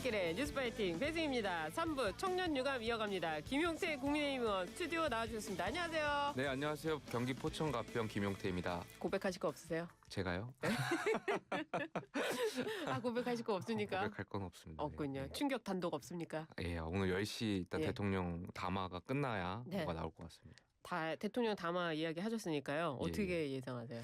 출근길의 뉴스파이팅 배승입니다. 3부 청년 유감 이어갑니다. 김용태 국민의힘 의원 스튜디오 나와주셨습니다. 안녕하세요. 네 안녕하세요 경기 포천 가평 김용태입니다. 고백하실 거 없으세요? 제가요? 아 고백하실 거 없습니까? 고백할 건 없습니다. 없군요. 네. 충격 단독 없습니까? 예 오늘 10시 일단 예. 대통령 담화가 끝나야 네. 뭐가 나올 것 같습니다. 다 대통령 담화 이야기 하셨으니까요. 어떻게 예상하세요?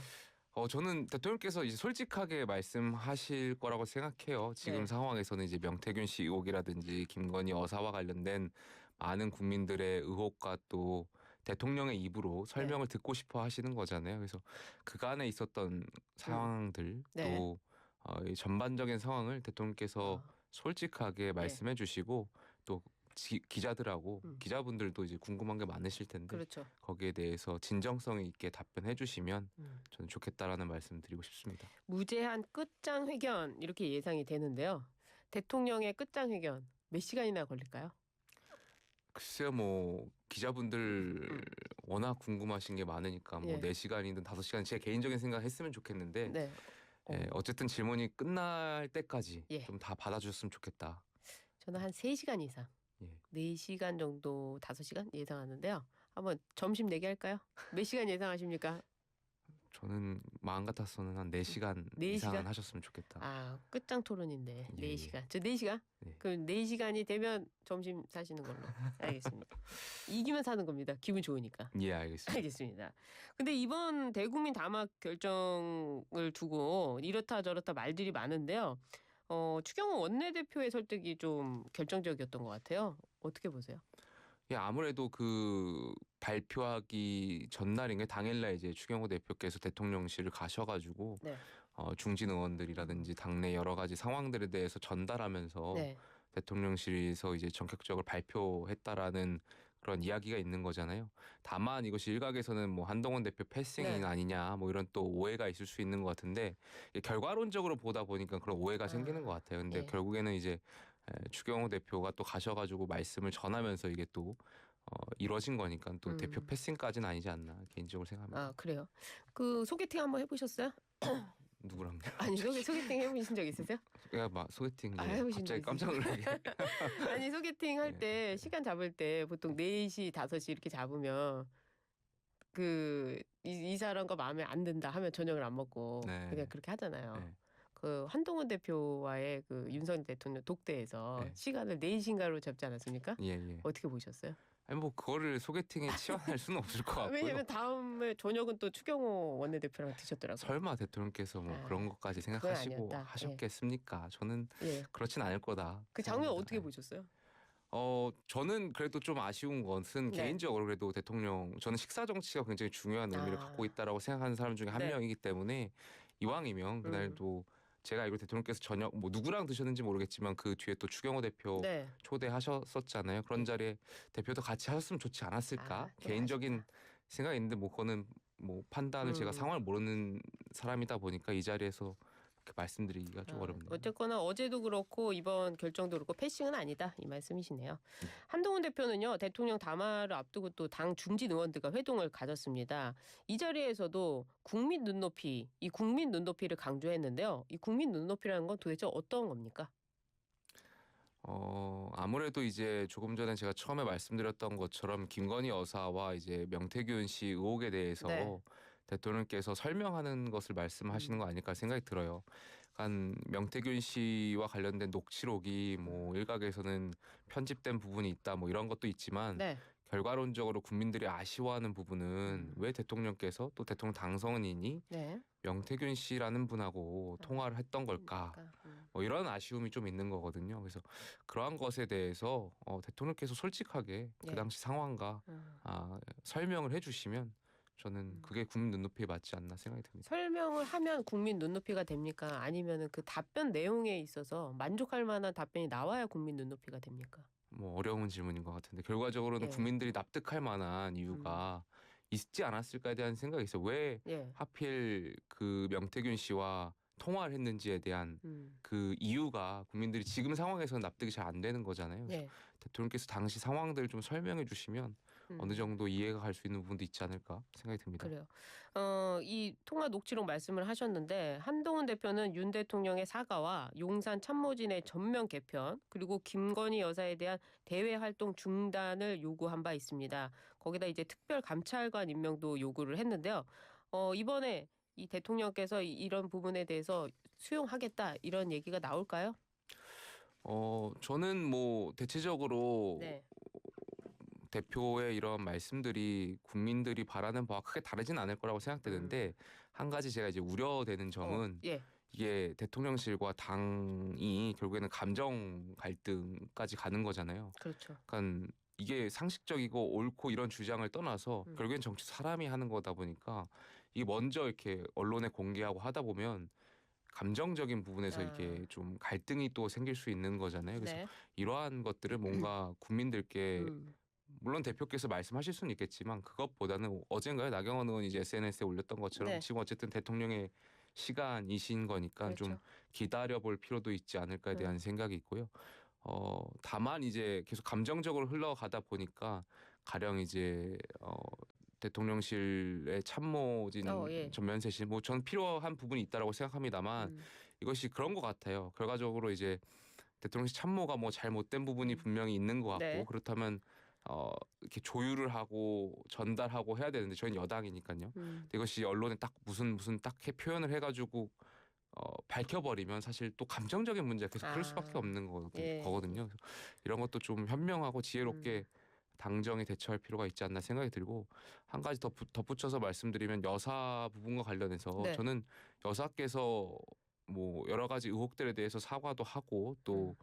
어 저는 대통령께서 이제 솔직하게 말씀하실 거라고 생각해요. 지금 네. 상황에서는 이제 명태균 씨 의혹이라든지 김건희 여사와 관련된 많은 국민들의 의혹과 또 대통령의 입으로 설명을 듣고 싶어 하시는 거잖아요. 그래서 그간에 있었던 상황들 네. 또 어, 이 전반적인 상황을 대통령께서 어, 솔직하게 말씀해 주시고 또 지- 기자들하고 음. 기자분들도 이제 궁금한 게 많으실 텐데 그렇죠. 거기에 대해서 진정성 있게 답변해 주시면 음. 저는 좋겠다라는 말씀 드리고 싶습니다. 무제한 끝장 회견 이렇게 예상이 되는데요. 대통령의 끝장 회견 몇 시간이나 걸릴까요? 글쎄요 뭐 기자분들 음. 워낙 궁금하신 게 많으니까 뭐 예. 네 시간이든 다섯 시간 제 개인적인 생각 했으면 좋겠는데 네. 예, 어쨌든 질문이 끝날 때까지 예. 좀 다 받아주셨으면 좋겠다. 저는 한 3시간 이상, 예. 4시간 정도, 5시간 예상하는데요. 한번 점심 내기 할까요? 몇 시간 예상하십니까? 저는 마음 같아서는 한네 시간 네 이상은 시간? 하셨으면 좋겠다. 아, 끝장 토론인데 예, 4시간. 저 4시간? 예. 그럼 4시간이 되면 점심 사시는 걸로. 알겠습니다. 이기면 사는 겁니다. 기분 좋으니까. 예 알겠습니다. 알겠습니다. 근데 이번 대국민 담화 결정을 두고 이렇다 저렇다 말들이 많은데요. 어, 추경호 원내대표의 설득이 좀 결정적이었던 것 같아요. 어떻게 보세요? 예, 아무래도 그 발표하기 전날인가 당일날 이제 추경호 대표께서 대통령실을 가셔가지고 네. 어, 중진 의원들이라든지 당내 여러 가지 상황들에 대해서 전달하면서 네. 대통령실에서 이제 전격적으로 발표했다라는 그런 이야기가 있는 거잖아요. 다만 이것이 일각에서는 뭐 한동훈 대표 패싱이 네. 아니냐 뭐 이런 또 오해가 있을 수 있는 것 같은데 결과론적으로 보다 보니까 그런 오해가 아, 생기는 것 같아요. 근데 예. 결국에는 이제 에, 추경호 대표가 또 가셔가지고 말씀을 전하면서 이게 또 어, 이루어진 거니까 또 음. 대표 패싱까지는 아니지 않나 개인적으로 생각합니다. 아, 그래요. 그 소개팅 한번 해보셨어요? 누구랑요? 아니, 소개, 소개팅 해보신 적 있으세요? 야, 막 소개팅 아, 예, 해보신 적 갑자기 깜짝 놀라게. 아니, 소개팅 할 때 시간 잡을 때 보통 4시, 5시 이렇게 잡으면 그, 이, 이 사람과 마음에 안 든다 하면 저녁을 안 먹고 네. 그냥 그렇게 하잖아요. 네. 그 한동훈 대표와의 그 윤석열 대통령 독대에서 네. 시간을 4시간으로 잡지 않았습니까? 예, 예. 어떻게 보셨어요? 아니 뭐 그거를 소개팅에 치환할 수는 없을 것 같고요. 왜냐면 다음에 저녁은 또 추경호 원내대표랑 드셨더라고요. 설마 대통령께서 뭐 아, 그런 것까지 생각하시고 아니었다. 하셨겠습니까? 저는 예. 그렇진 않을 거다. 그 장면. 어떻게 예. 보셨어요? 어 저는 그래도 좀 아쉬운 것은 네. 개인적으로 그래도 대통령 저는 식사 정치가 굉장히 중요한 의미를 아. 갖고 있다라고 생각하는 사람 중에 한 네. 명이기 때문에 이왕이면 그날도 제가 알기로 대통령께서 저녁 뭐 누구랑 드셨는지 모르겠지만 그 뒤에 또 추경호 대표 네. 초대하셨었잖아요. 그런 자리에 대표도 같이 하셨으면 좋지 않았을까? 아, 좀 개인적인 생각이 있는데 뭐 그거는 뭐 판단을 음. 제가 상황을 모르는 사람이다 보니까 이 자리에서 말씀드리기가 좀 아, 어렵네요. 어쨌거나 어제도 그렇고 이번 결정도 그렇고 패싱은 아니다 이 말씀이시네요. 음. 한동훈 대표는요 대통령 담화를 앞두고 또 당 중진 의원들과 회동을 가졌습니다. 이 자리에서도 국민 눈높이 이 국민 눈높이를 강조했는데요. 이 국민 눈높이라는 건 도대체 어떤 겁니까? 어 아무래도 이제 조금 전에 제가 처음에 말씀드렸던 것처럼 김건희 여사와 이제 명태균 씨 의혹에 대해서 네. 대통령께서 설명하는 것을 말씀하시는 거 아닐까 생각이 들어요. 한 명태균 씨와 관련된 녹취록이 뭐 일각에서는 편집된 부분이 있다 뭐 이런 것도 있지만 네. 결과론적으로 국민들이 아쉬워하는 부분은 음. 왜 대통령께서 또 대통령 당선인이 네. 명태균 씨라는 분하고 통화를 했던 걸까? 그러니까, 음. 뭐 이런 아쉬움이 좀 있는 거거든요. 그래서 그러한 것에 대해서 어, 대통령께서 솔직하게 예. 그 당시 상황과 음. 아, 설명을 해주시면 저는 음. 그게 국민 눈높이에 맞지 않나 생각이 듭니다. 설명을 하면 국민 눈높이가 됩니까? 아니면은 그 답변 내용에 있어서 만족할 만한 답변이 나와야 국민 눈높이가 됩니까? 뭐 어려운 질문인 것 같은데 결과적으로는 예. 국민들이 납득할 만한 이유가 있지 않았을까에 대한 생각이 있어요. 왜 예. 하필 그 명태균 씨와 통화를 했는지에 대한 음. 그 이유가 국민들이 지금 상황에서는 납득이 잘 안 되는 거잖아요. 예. 대통령께서 당시 상황들을 좀 설명해 주시면 음. 어느 정도 이해가 갈 수 있는 부분도 있지 않을까 생각이 듭니다. 그래요. 어, 이 통화 녹취록 말씀을 하셨는데 한동훈 대표는 윤 대통령의 사과와 용산 참모진의 전면 개편 그리고 김건희 여사에 대한 대외 활동 중단을 요구한 바 있습니다. 거기다 이제 특별 감찰관 임명도 요구를 했는데요. 어, 이번에 이 대통령께서 이- 이런 부분에 대해서 수용하겠다 이런 얘기가 나올까요? 어 저는 뭐 대체적으로 네. 대표의 이런 말씀들이 국민들이 바라는 바와 크게 다르진 않을 거라고 생각되는데 한 가지 제가 이제 우려되는 점은 음. 어, 예. 이게 대통령실과 당이 결국에는 감정 갈등까지 가는 거잖아요. 그렇죠. 그러니까 이게 상식적이고 옳고 이런 주장을 떠나서 음. 결국엔 정치 사람이 하는 거다 보니까 이게 먼저 이렇게 언론에 공개하고 하다 보면 감정적인 부분에서 아. 이게 좀 갈등이 또 생길 수 있는 거잖아요. 그래서 네. 이러한 것들을 뭔가 국민들께 음. 물론 대표께서 말씀하실 수는 있겠지만 그것보다는 어젠가요 나경원 의원이 이제 SNS에 올렸던 것처럼 네. 지금 어쨌든 대통령의 시간이신 거니까 좀 그렇죠. 기다려 볼 필요도 있지 않을까에 음. 대한 생각이 있고요. 어 다만 이제 계속 감정적으로 흘러가다 보니까 가령 이제 어 대통령실의 참모진 어, 예. 전면세실 뭐 저는 필요한 부분이 있다라고 생각합니다만 음. 이것이 그런 것 같아요. 결과적으로 이제 대통령실 참모가 뭐 잘못된 부분이 음. 분명히 있는 것 같고 네. 그렇다면 어 이렇게 조율을 하고 전달하고 해야 되는데 저희는 여당이니까요. 음. 이것이 언론에 딱 무슨 무슨 딱 해- 표현을 해가지고 어 밝혀버리면 사실 또 감정적인 문제가 계속 그럴 수밖에 아. 없는 거, 예. 거거든요. 이런 것도 좀 현명하고 지혜롭게 음. 당정이 대처할 필요가 있지 않나 생각이 들고 한 가지 더 부- 덧붙여서 말씀드리면 여사 부분과 관련해서 네. 저는 여사께서 뭐 여러 가지 의혹들에 대해서 사과도 하고 또 음.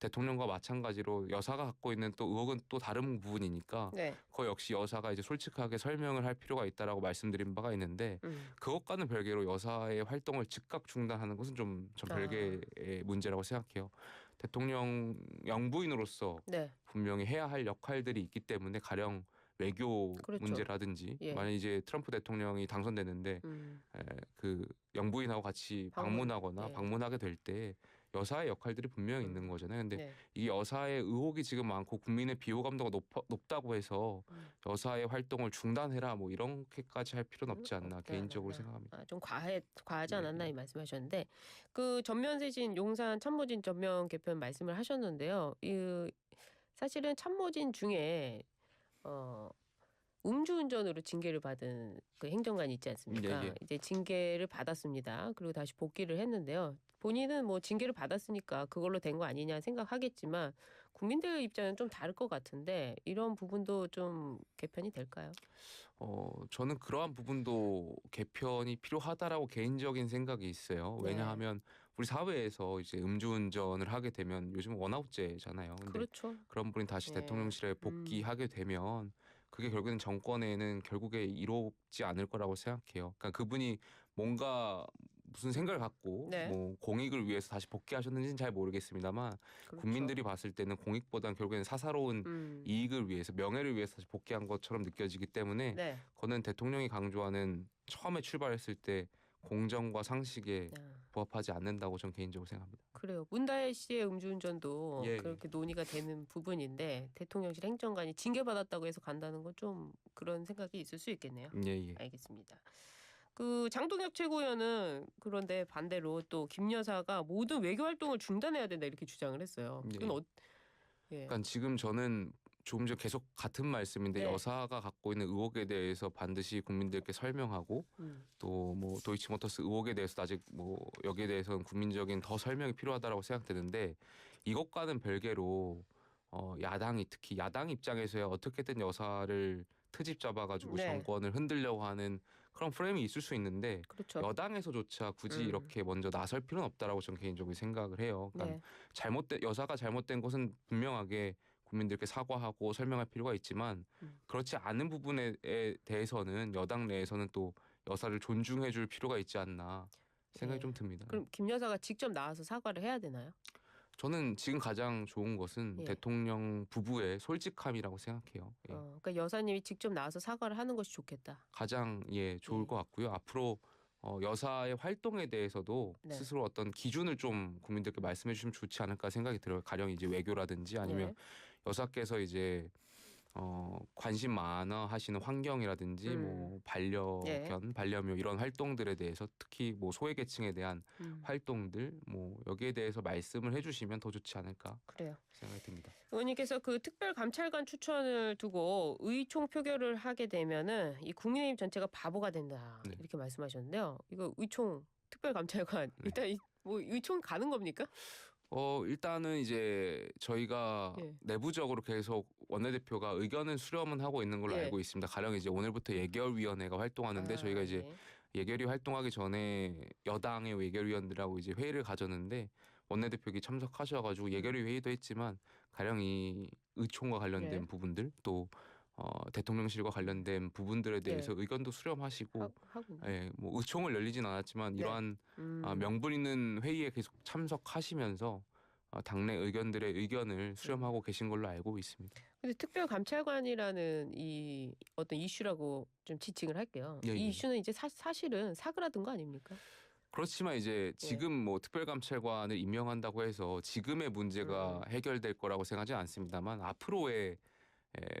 대통령과 마찬가지로 여사가 갖고 있는 또 의혹은 또 다른 부분이니까 네. 그 역시 여사가 이제 솔직하게 설명을 할 필요가 있다라고 말씀드린 바가 있는데 음. 그것과는 별개로 여사의 활동을 즉각 중단하는 것은 좀전 아. 별개의 문제라고 생각해요. 대통령 영부인으로서 네. 분명히 해야 할 역할들이 있기 때문에 가령 외교 그렇죠. 문제라든지 예. 만약 이제 트럼프 대통령이 당선됐는데 음. 에, 그 영부인하고 같이 방문, 방문하거나 예. 방문하게 될 때 여사의 역할들이 분명히 음. 있는 거잖아요. 근데 네. 이 여사의 의혹이 지금 많고 국민의 비호감도가 높, 높다고 해서 음. 여사의 활동을 중단해라 뭐 이렇게까지 할 필요는 없지 않나 개인적으로. 생각합니다. 아, 좀 과해 과하지 네, 않았나 네. 이 말씀하셨는데 그 전면세신 용산 참모진 전면 개편 말씀을 하셨는데요. 이 사실은 참모진 중에 어 음주운전으로 징계를 받은 그 행정관이 있지 않습니까? 예, 예. 이제 징계를 받았습니다. 그리고 다시 복귀를 했는데요. 본인은 뭐 징계를 받았으니까 그걸로 된 거 아니냐 생각하겠지만 국민들 입장은 좀 다를 것 같은데 이런 부분도 좀 개편이 될까요? 어 저는 그러한 부분도 개편이 필요하다라고 개인적인 생각이 있어요. 네. 왜냐하면 우리 사회에서 이제 음주운전을 하게 되면 요즘 원아웃제잖아요. 그렇죠. 그런 분이 다시 예. 대통령실에 복귀하게 되면 그게 결국에는 정권에는 결국에 이롭지 않을 거라고 생각해요. 그러니까 그분이 뭔가 무슨 생각을 갖고 네. 뭐 공익을 위해서 다시 복귀하셨는지는 잘 모르겠습니다만 그렇죠. 국민들이 봤을 때는 공익보다는 결국에는 사사로운 음. 이익을 위해서 명예를 위해서 다시 복귀한 것처럼 느껴지기 때문에 네. 그거는 대통령이 강조하는 처음에 출발했을 때 공정과 상식에 아. 부합하지 않는다고 저는 개인적으로 생각합니다. 그래요. 문다혜 씨의 음주운전도 예, 예. 그렇게 논의가 되는 부분인데 대통령실 행정관이 징계받았다고 해서 간다는 건 좀 그런 생각이 있을 수 있겠네요. 예, 예. 알겠습니다. 그 장동혁 최고위원은 그런데 반대로 또 김 여사가 모든 외교 활동을 중단해야 된다 이렇게 주장을 했어요. 예. 그건 어, 예. 그러니까 지금 저는 조금 전 계속 같은 말씀인데 네. 여사가 갖고 있는 의혹에 대해서 반드시 국민들께 설명하고 음, 또뭐 도이치모터스 의혹에 대해서 아직 뭐 여기에 대해서는 국민적인 더 설명이 필요하다라고 생각되는데 이것과는 별개로 어 야당이 특히 야당 입장에서야 어떻게든 여사를 트집 잡아가지고 네. 정권을 흔들려고 하는 그런 프레임이 있을 수 있는데 그렇죠. 여당에서조차 굳이 음. 이렇게 먼저 나설 필요는 없다라고 저는 개인적으로 생각을 해요. 그러니까 네. 잘못된 여사가 잘못된 것은 분명하게 국민들께 사과하고 설명할 필요가 있지만 음. 그렇지 않은 부분에 대해서는 여당 내에서는 또 여사를 존중해 줄 필요가 있지 않나 생각이 네. 좀 듭니다. 그럼 김 여사가 직접 나와서 사과를 해야 되나요? 저는 지금 가장 좋은 것은 예. 대통령 부부의 솔직함이라고 생각해요. 예. 어, 그러니까 여사님이 직접 나와서 사과를 하는 것이 좋겠다. 가장 예 좋을 예. 것 같고요. 앞으로 어, 여사의 활동에 대해서도 네. 스스로 어떤 기준을 좀 국민들께 말씀해 주시면 좋지 않을까 생각이 들어요. 가령 이제 외교라든지 아니면 예. 여사께서 이제 어, 관심 많아 하시는 환경이라든지 음. 뭐 반려견, 반려묘 이런 활동들에 대해서 특히 뭐 소외계층에 대한 음, 활동들 뭐 여기에 대해서 말씀을 해주시면 더 좋지 않을까 그래요. 생각이 듭니다. 의원님께서 그 특별 감찰관 추천을 두고 의총 표결을 하게 되면은 이 국민의힘 전체가 바보가 된다 네. 이렇게 말씀하셨는데요. 이거 의총 특별 감찰관 네. 일단 이, 뭐 의총 가는 겁니까? 어 일단은 이제 저희가 예. 내부적으로 계속 원내대표가 의견을 수렴은 하고 있는 걸로 예. 알고 있습니다. 가령 이제 오늘부터 예결위원회가 활동하는데 아, 저희가 이제 네. 예결위 활동하기 전에 여당의 예결위원들하고 이제 회의를 가졌는데 원내대표기 참석하셔가지고 예결위 회의도 했지만 가령 이 의총과 관련된 네. 부분들 또 어, 대통령실과 관련된 부분들에 대해서 의견도 수렴하시고 하. 예, 뭐 의총을 열리진 않았지만 네. 이러한 음, 아, 명분 있는 회의에 계속 참석하시면서 어, 당내 의견들의 의견을 수렴하고 계신 걸로 알고 있습니다. 근데 특별 감찰관이라는 이 어떤 이슈라고 좀 지칭을 할게요. 예, 이 예. 이슈는 이제 사, 사실은 사그라든 거 아닙니까? 그렇지만 네. 이제 지금 뭐 특별감찰관을 임명한다고 해서 지금의 문제가 음. 해결될 거라고 생각하지 않습니다만 앞으로의 에,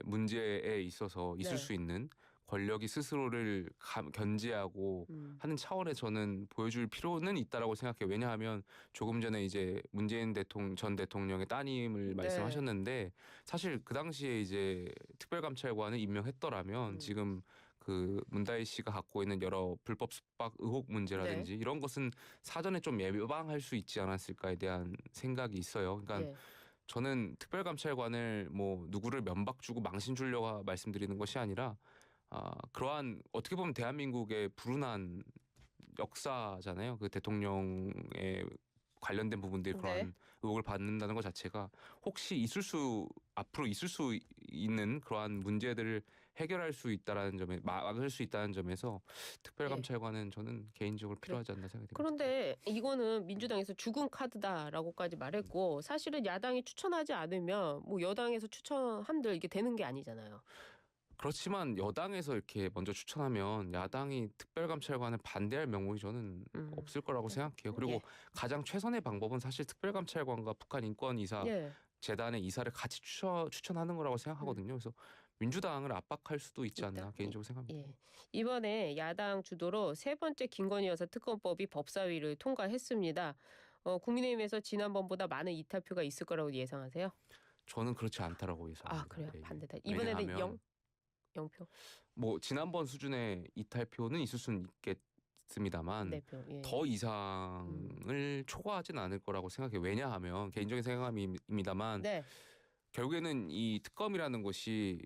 문제에 있어서 있을 네. 수 있는 권력이 스스로를 감, 견제하고 음. 하는 차원에 저는 보여줄 필요는 있다라고 생각해요. 왜냐하면 조금 전에 이제 문재인 대통령 전 대통령의 따님을 네. 말씀하셨는데 사실 그 당시에 이제 특별감찰관을 임명했더라면 음. 지금 그 문다희 씨가 갖고 있는 여러 불법 숙박 의혹 네. 문제라든지 이런 것은 사전에 좀 예방할 수 있지 않았을까에 대한 생각이 있어요. 그러니까 예. 저는 특별감찰관을 뭐 누구를 면박 주고 망신 주려고 말씀드리는 것이 아니라 아, 그러한 어떻게 보면 대한민국의 불운한 역사잖아요. 그 대통령의 관련된 부분들이 네. 그런 의혹을 받는다는 것 자체가 혹시 있을 수 앞으로 있을 수 있는 그러한 문제들을 해결할 수 있다라는 점에 막을 수 있다는 점에서 특별감찰관은 저는 개인적으로 필요하지 않나 생각이 듭니다. 그런데 이거는 민주당에서 죽은 카드다라고까지 말했고 사실은 야당이 추천하지 않으면 뭐 여당에서 추천한들 이게 되는 게 아니잖아요. 그렇지만 여당에서 이렇게 먼저 추천하면 야당이 특별감찰관을 반대할 명분이 저는 음. 없을 거라고 네. 생각해요. 그리고 예. 가장 최선의 방법은 사실 특별감찰관과 북한 인권 이사 예. 재단의 이사를 같이 추천, 추천하는 거라고 생각하거든요. 그래서 민주당을 압박할 수도 있지 않나 있다. 개인적으로 생각합니다. 예. 이번에 야당 주도로 세 번째 김건희 여사 특검법이 법사위를 통과했습니다. 어, 국민의힘에서 지난번보다 많은 이탈표가 있을 거라고 예상하세요? 저는 그렇지 않다라고 예상합니다. 아 그래요? 예, 예. 반대다. 이번에는 영 영표 뭐 지난번 수준의 이탈표는 있을 수는 있겠 습니다만 네 표. 예. 더 이상을 초과하진 않을 거라고 생각해요. 왜냐하면 개인적인 생각입니다만 네. 결국에는 이 특검이라는 것이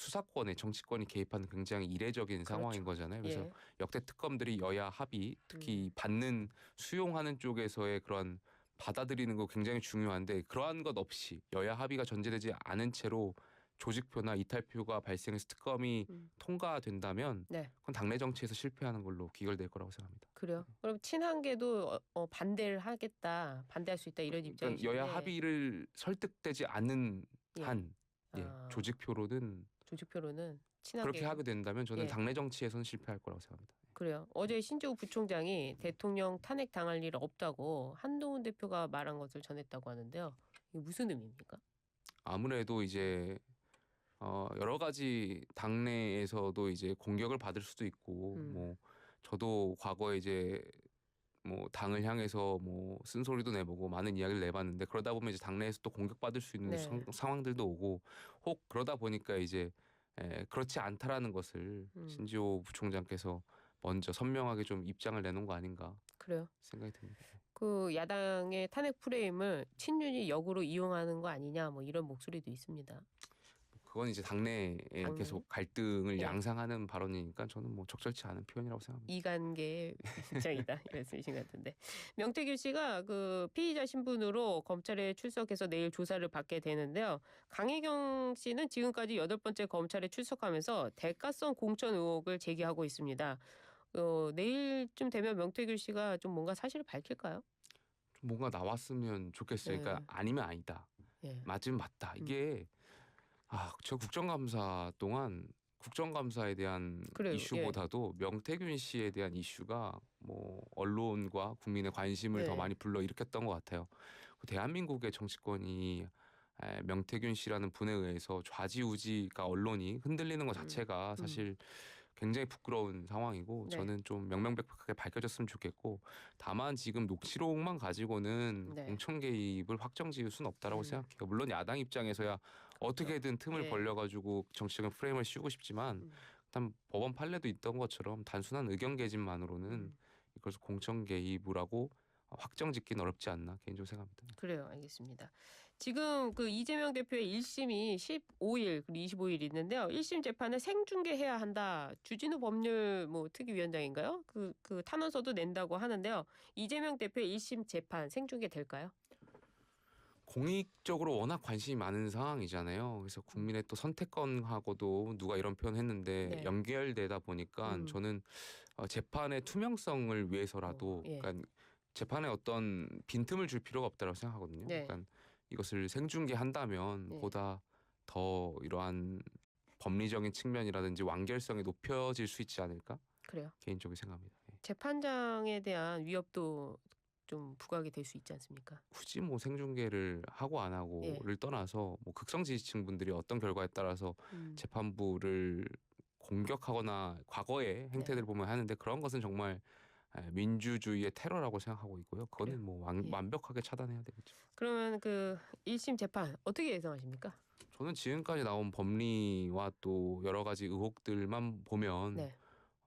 수사권에 정치권이 개입하는 굉장히 이례적인 상황인 거잖아요. 그래서 예. 음. 역대 특검들이 여야 합의 특히 받는 수용하는 쪽에서의 그런 받아들이는 거 굉장히 중요한데 그러한 것 없이 여야 합의가 전제되지 않은 채로 조직표나 이탈표가 발생해서 특검이 음. 통과된다면 네. 그건 당내 정치에서 실패하는 걸로 귀결될 거라고 생각합니다. 그래요. 그럼 친한계도 어, 어, 반대를 하겠다, 반대할 수 있다 이런 그러니까 입장이신데. 여야 합의를 설득되지 않는 예. 한 예, 아, 조직표로는 조직표로는 친한계. 그렇게 하게 된다면 저는 예. 당내 정치에서는 실패할 거라고 생각합니다. 그래요. 어제 신재우 부총장이 대통령 탄핵 당할 일 없다고 한동훈 대표가 말한 것을 전했다고 하는데요. 이게 무슨 의미입니까? 아무래도 이제 어 여러 가지 당내에서도 이제 공격을 받을 수도 있고 음. 뭐 저도 과거에 이제 뭐 당을 향해서 뭐 쓴소리도 내보고 많은 이야기를 내봤는데 그러다 보면 이제 당내에서 또 공격받을 수 있는 네. 상, 상황들도 오고 혹 그러다 보니까 이제 에, 그렇지 않다라는 것을 음. 신지호 부총장께서 먼저 선명하게 좀 입장을 내놓은 거 아닌가 그래요. 생각이 듭니다. 그 야당의 탄핵 프레임을 친윤이 역으로 이용하는 거 아니냐 뭐 이런 목소리도 있습니다. 그건 이제 당내에 당내? 계속 갈등을 네. 양상하는 발언이니까 저는 뭐 적절치 않은 표현이라고 생각합니다. 이관계의 입장이다 이 말씀이신 것 같은데 명태균 씨가 그 피의자 신분으로 검찰에 출석해서 내일 조사를 받게 되는데요. 강혜경 씨는 지금까지 여덟 번째 검찰에 출석하면서 대가성 공천 의혹을 제기하고 있습니다. 어, 내일쯤 되면 명태균 씨가 좀 뭔가 사실을 밝힐까요? 좀 뭔가 나왔으면 좋겠어요. 네. 그러니까 아니면 아니다. 예. 맞으면 맞다. 이게 아, 저 국정감사 동안 국정감사에 대한 그래요. 예. 이슈보다도 명태균 씨에 대한 이슈가 뭐 언론과 국민의 관심을 네. 더 많이 불러 일으켰던 것 같아요. 대한민국의 정치권이 에, 명태균 씨라는 분에 의해서 좌지우지가 언론이 흔들리는 것 음, 자체가 음. 사실 굉장히 부끄러운 상황이고 네. 저는 좀 명명백백하게 밝혀졌으면 좋겠고 다만 지금 녹취록만 가지고는 네. 공천 개입을 확정 지을 수는 없다라고 음. 생각해요. 물론 야당 입장에서야 어떻게든 틈을 예. 벌려가지고 정치적인 프레임을 씌우고 싶지만 음. 일단 법원 판례도 있던 것처럼 단순한 의견 개진만으로는 음. 이것을 공천 개입을 하고 확정 짓기는 어렵지 않나 개인적으로 생각합니다. 그래요, 알겠습니다. 지금 그 이재명 대표의 1심이 15일 그리고 25일 있는데요. 1심 재판을 생중계해야 한다. 주진우 법률 뭐 특위위원장인가요? 그, 그 탄원서도 낸다고 하는데요. 이재명 대표의 1심 재판 생중계 될까요? 공익적으로 워낙 관심이 많은 상황이잖아요. 그래서 국민의 또 선택권하고도 누가 이런 표현했는데 네. 연결되다 보니까 음. 저는 어, 재판의 투명성을 위해서라도 어, 예. 그러니까 재판에 어떤 빈틈을 줄 필요가 없다고 생각하거든요. 네. 그러니까 이것을 생중계한다면 네. 보다 더 이러한 법리적인 측면이라든지 완결성이 높여질 수 있지 않을까 그래요. 개인적으로 생각합니다. 예. 재판장에 대한 위협도 좀 부각이 될 수 있지 않습니까? 굳이 뭐 생중계를 하고 안 하고를 떠나서 뭐 극성 지지층 분들이 어떤 결과에 따라서 음. 재판부를 공격하거나 과거의 행태들 을 보면 하는데 그런 것은 정말 에, 민주주의의 테러라고 생각하고 있고요. 그거는 그래요? 뭐 완, 예. 완벽하게 차단해야 되겠죠. 그러면 그 1심 재판 어떻게 예상하십니까? 저는 지금까지 나온 법리와 또 여러 가지 의혹들만 보면 네,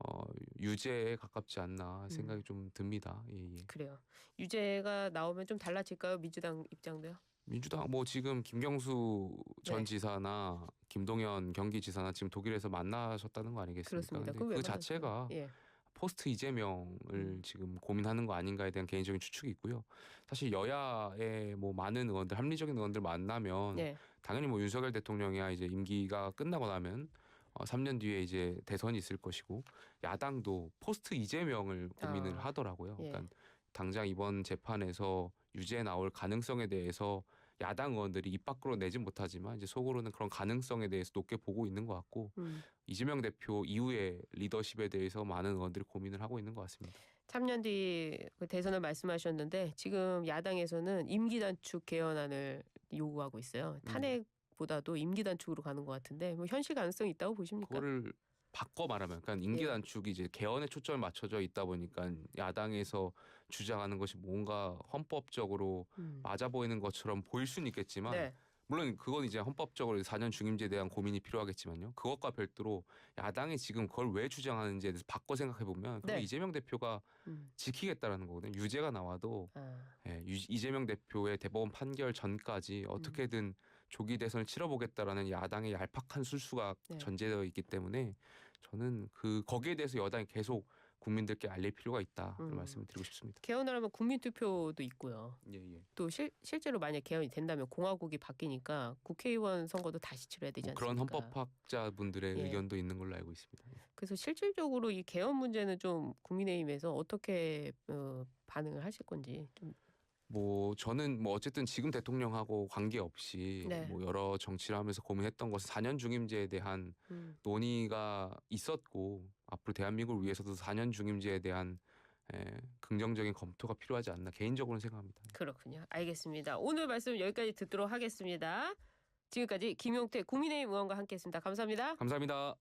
어, 유죄에 가깝지 않나 생각이 음. 좀 듭니다. 예, 예. 그래요. 유죄가 나오면 좀 달라질까요? 민주당 입장도요? 민주당 뭐 지금 김경수 전 네. 지사나 김동연 경기지사나 지금 독일에서 만나셨다는 거 아니겠습니까? 그렇습니다. 그? 자체가 예. 포스트 이재명을 음. 지금 고민하는 거 아닌가에 대한 개인적인 추측이 있고요. 사실 여야의 뭐 많은 의원들, 합리적인 의원들 만나면 네. 당연히 뭐 윤석열 대통령이야 이제 임기가 끝나고 나면 어, 3년 뒤에 이제 대선이 있을 것이고 야당도 포스트 이재명을 고민을 아, 하더라고요. 예. 그러니까 당장 이번 재판에서 유죄 나올 가능성에 대해서 야당 의원들이 입 밖으로 내진 못하지만 이제 속으로는 그런 가능성에 대해서 높게 보고 있는 것 같고 음. 이재명 대표 이후의 리더십에 대해서 많은 의원들이 고민을 하고 있는 것 같습니다. 3년 뒤그 대선을 말씀하셨는데 지금 야당에서는 임기 단축 개헌안을 요구하고 있어요. 음. 탄핵 보다도 임기 단축으로 가는 것 같은데 뭐 현실 가능성이 있다고 보십니까? 그거를 바꿔 말하면 그러니까 임기 예. 단축이 이제 개헌에 초점을 맞춰져 있다 보니까 야당에서 주장하는 것이 뭔가 헌법적으로 음. 맞아 보이는 것처럼 보일 수는 있겠지만 네. 물론 그건 이제 헌법적으로 4년 중임제에 대한 고민이 필요하겠지만요. 그것과 별도로 야당이 지금 그걸 왜 주장하는지에 대해서 바꿔 생각해 보면 네. 이재명 대표가 음. 지키겠다라는 거거든요. 유죄가 나와도 아, 예, 유- 이재명 대표의 대법원 판결 전까지 어떻게든 조기 대선을 치러보겠다라는 야당의 얄팍한 술수가 네. 전제되어 있기 때문에 저는 그 거기에 대해서 여당이 계속 국민들께 알릴 필요가 있다 는 음. 말씀을 드리고 싶습니다. 개헌을 하면 국민 투표도 있고요. 예, 예. 또 실, 실제로 만약 개헌이 된다면 공화국이 바뀌니까 국회의원 선거도 다시 치러야 되지 뭐 않습니까? 그런 헌법학자분들의 예. 의견도 있는 걸로 알고 있습니다. 예. 그래서 실질적으로 이 개헌 문제는 좀 국민의힘에서 어떻게 어, 반응을 하실 건지 좀 뭐 저는 뭐 어쨌든 지금 대통령하고 관계없이 네. 뭐 여러 정치를 하면서 고민했던 것은 4년 중임제에 대한 음, 논의가 있었고 앞으로 대한민국을 위해서도 4년 중임제에 대한 에, 긍정적인 검토가 필요하지 않나 개인적으로는 생각합니다. 그렇군요. 알겠습니다. 오늘 말씀 여기까지 듣도록 하겠습니다. 지금까지 김용태 국민의힘 의원과 함께했습니다. 감사합니다. 감사합니다.